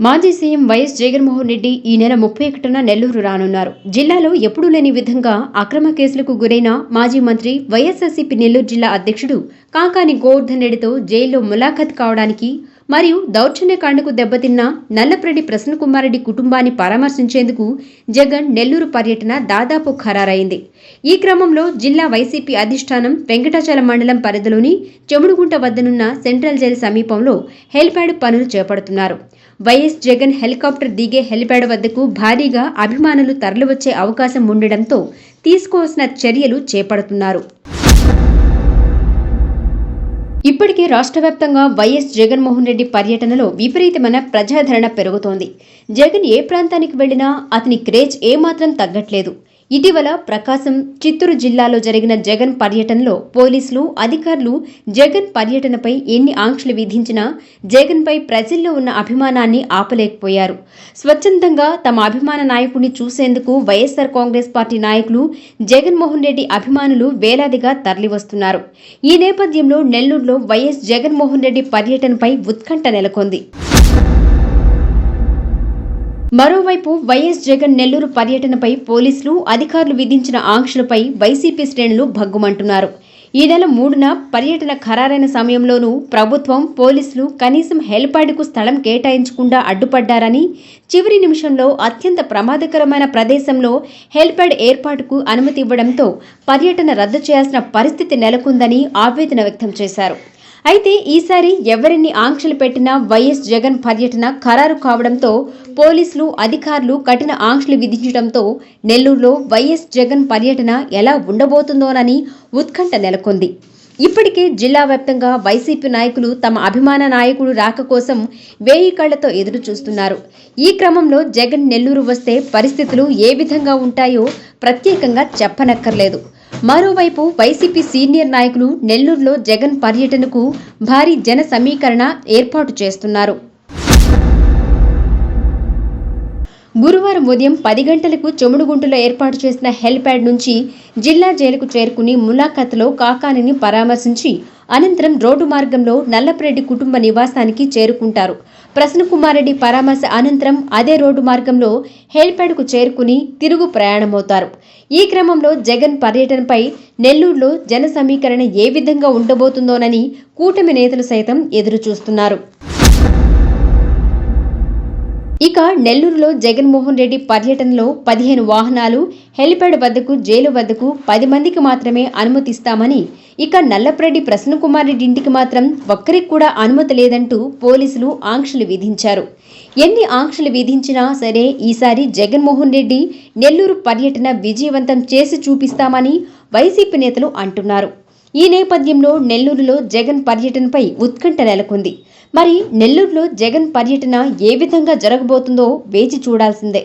మాజీ CM YS Jaganmohan Reddy ఈ నెల ముప్పై ఒకటిన నెల్లూరు రానున్నారు. జిల్లాలో ఎప్పుడూ లేని విధంగా అక్రమ కేసులకు గురైన మాజీ మంత్రి వైఎస్ఆర్సీపీ నెల్లూరు జిల్లా అధ్యక్షుడు కాకాని గోవర్ధన్ రెడ్డితో జైల్లో ములాఖత్ కావడానికి మరియు దౌర్జన్యకాండకు దెబ్బతిన్న నల్లప్రెడ్డి ప్రసన్నకుమారెడ్డి కుటుంబాన్ని పరామర్శించేందుకు జగన్ నెల్లూరు పర్యటన దాదాపు ఖరారైంది. ఈ క్రమంలో జిల్లా వైసీపీ అధిష్టానం వెంకటాచల మండలం పరిధిలోని చెముడుగుంట వద్దనున్న సెంట్రల్ జైలు సమీపంలో హెలిప్యాడ్ పనులు చేపడుతున్నారు. వైఎస్ జగన్ హెలికాప్టర్ దిగే హెలిప్యాడ్ వద్దకు భారీగా అభిమానులు తరలివచ్చే అవకాశం ఉండడంతో తీసుకోవాల్సిన చర్యలు చేపడుతున్నారు. ఇప్పటికే రాష్ట్ర వ్యాప్తంగా వైఎస్ జగన్మోహన్ రెడ్డి పర్యటనలో విపరీతమైన ప్రజాదరణ పెరుగుతోంది. జగన్ ఏ ప్రాంతానికి వెళ్ళినా అతని క్రేజ్ ఏమాత్రం తగ్గట్లేదు. ఇటీవల ప్రకాశం చిత్తూరు జిల్లాలో జరిగిన జగన్ పర్యటనలో పోలీసులు అధికారులు జగన్ పర్యటనపై ఎన్ని ఆంక్షలు విధించినా జగన్పై ప్రజల్లో ఉన్న అభిమానాన్ని ఆపలేకపోయారు. స్వచ్ఛందంగా తమ అభిమాన నాయకుడిని చూసేందుకు వైఎస్సార్ కాంగ్రెస్ పార్టీ నాయకులు జగన్మోహన్ రెడ్డి అభిమానులు వేలాదిగా తరలివస్తున్నారు. ఈ నేపథ్యంలో నెల్లూరులో వైఎస్ జగన్మోహన్ రెడ్డి పర్యటనపై ఉత్కంఠ నెలకొంది. మరోవైపు వైఎస్ జగన్ నెల్లూరు పర్యటనపై పోలీసులు అధికారులు విధించిన ఆంక్షలపై వైసీపీ శ్రేణులు భగ్గుమంటున్నారు. ఈ నెల మూడున పర్యటన ఖరారైన సమయంలోనూ ప్రభుత్వం పోలీసులు కనీసం హెలిప్యాడ్కు స్థలం కేటాయించకుండా అడ్డుపడ్డారని చివరి నిమిషంలో అత్యంత ప్రమాదకరమైన ప్రదేశంలో హెల్పాడ్ ఏర్పాటుకు అనుమతి ఇవ్వడంతో పర్యటన రద్దు చేయాల్సిన పరిస్థితి నెలకొందని ఆవేదన వ్యక్తం చేశారు. అయితే ఈసారి ఎవరిని ఆంక్షలు పెట్టినా వైఎస్ జగన్ పర్యటన ఖరారు కావడంతో పోలీసులు అధికారులు కఠిన ఆంక్షలు విధించడంతో నెల్లూరులో వైఎస్ జగన్ పర్యటన ఎలా ఉండబోతుందోనని ఉత్కంఠ నెలకొంది. ఇప్పటికే జిల్లా వ్యాప్తంగా వైసీపీ నాయకులు తమ అభిమాన నాయకుడు రాక కోసం వేయి కళ్ళతో ఎదురు చూస్తున్నారు ఈ క్రమంలో జగన్ నెల్లూరు వస్తే పరిస్థితులు ఏ విధంగా ఉంటాయో ప్రత్యేకంగా చెప్పనక్కర్లేదు. మరోవైపు వైసీపీ సీనియర్ నాయకులు నెల్లూరులో జగన్ పర్యటనకు భారీ జన సమీకరణ ఏర్పాటు చేస్తున్నారు. గురువారం ఉదయం పది గంటలకు చెముడుగుంటలో ఏర్పాటు చేసిన హెల్ప్యాడ్ నుంచి జిల్లా జైలుకు చేరుకుని ములాఖత్లో కాకానిని పరామర్శించి అనంతరం రోడ్డు మార్గంలో నల్లపరెడ్డి కుటుంబ నివాసానికి చేరుకుంటారు. ప్రసన్నకుమారెడ్డి పరామర్శ అనంతరం అదే రోడ్డు మార్గంలో హెలిప్యాడ్కు చేరుకుని తిరుగు ప్రయాణమవుతారు. ఈ క్రమంలో జగన్ పర్యటనపై నెల్లూరులో జన సమీకరణ ఏ విధంగా ఉండబోతుందోనని కూటమి నేతలు సైతం ఎదురుచూస్తున్నారు. ఇక నెల్లూరులో జగన్మోహన్ రెడ్డి పర్యటనలో పదిహేను వాహనాలు హెలిప్యాడ్ వద్దకు జైలు వద్దకు పది మందికి మాత్రమే అనుమతిస్తామని ఇక నల్లప్రెడ్డి ప్రసన్నకుమార్ రెడ్డి ఇంటికి మాత్రం ఒక్కరికి కూడా అనుమతి లేదంటూ పోలీసులు ఆంక్షలు విధించారు. ఎన్ని ఆంక్షలు విధించినా సరే ఈసారి జగన్మోహన్ రెడ్డి నెల్లూరు పర్యటన విజయవంతం చేసి చూపిస్తామని వైసీపీ నేతలు అంటున్నారు. ఈ నేపథ్యంలో నెల్లూరులో జగన్ పర్యటనపై ఉత్కంఠ నెలకొంది. మరి నెల్లూరులో జగన్ పర్యటన ఏ విధంగా జరగబోతుందో వేచి చూడాల్సిందే.